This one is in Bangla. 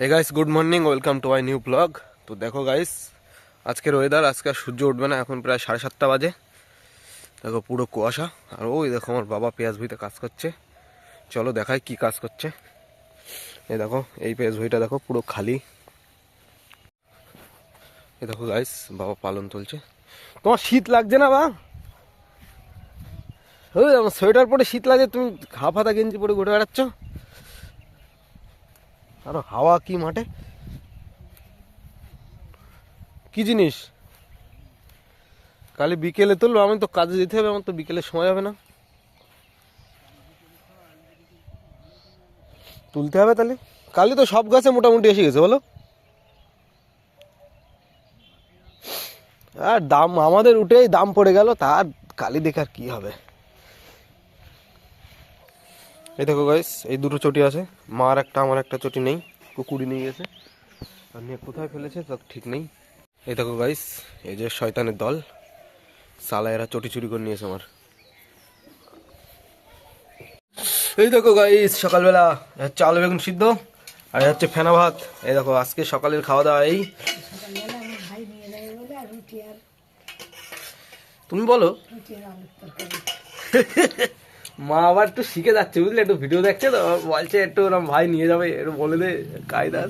Hey guys good morning welcome to I new blog তো দেখো গাইস আজকের ওয়েদার আজকে সূর্য উঠবে না, এখন প্রায় সাড়ে সাতটা বাজে। দেখো পুরো কুয়াশা, আর ওই দেখো আমার বাবা পেঁয়াজ ভুঁইতে কাজ করছে। চলো দেখাই কি কাজ করছে। এই দেখো, এই পেঁয়াজ ভুঁইটা দেখো পুরো খালি। এ দেখো গাইস বাবা পালন তুলছে। তোমার শীত লাগছে না বা? আমার সোয়েটার পরে শীত লাগে তুমি হাফ হাতা গেঞ্জি পরে ঘুরে বেড়াচ্ছ? আরও হাওয়া কি মাঠে? কি জিনিস? কালি বিকেলে তুলবো আমি তো কাজে যেতে হবে, আমার তো বিকেলে সময় হবে না। তুলতে হবে তাহলে? কালি তো সব গাছে মোটামুটি এসে গেছে, বলো। আর দাম, আমাদের উঠেই দাম পড়ে গেল, তার কালি দেখে আর কি হবে? এই দেখো গাইস এই দুটো চটি আছে। মার একটা আমার একটা চটি নেই। কুকুরি নিয়ে গেছে। আর নিয়ে কোথায় ফেলেছে তার ঠিক নেই। এই দেখো গাইস এই যে শয়তানের দল। সালা এরা চটি চুরি করে নিয়েছে আমার। এই দেখো গাইস সকালবেলা হচ্ছে আলু বেগুন সিদ্ধ আর হচ্ছে ফেনা ভাত। এই দেখো আজকে সকালের খাওয়া দাওয়া এই। তুমি বলো। মা আবার একটু শিখে যাচ্ছে, বুঝলে? একটু ভিডিও দেখছে তো, বলছে একটু ওরম ভাই নিয়ে যাবে, একটু বলে দে, কায়দা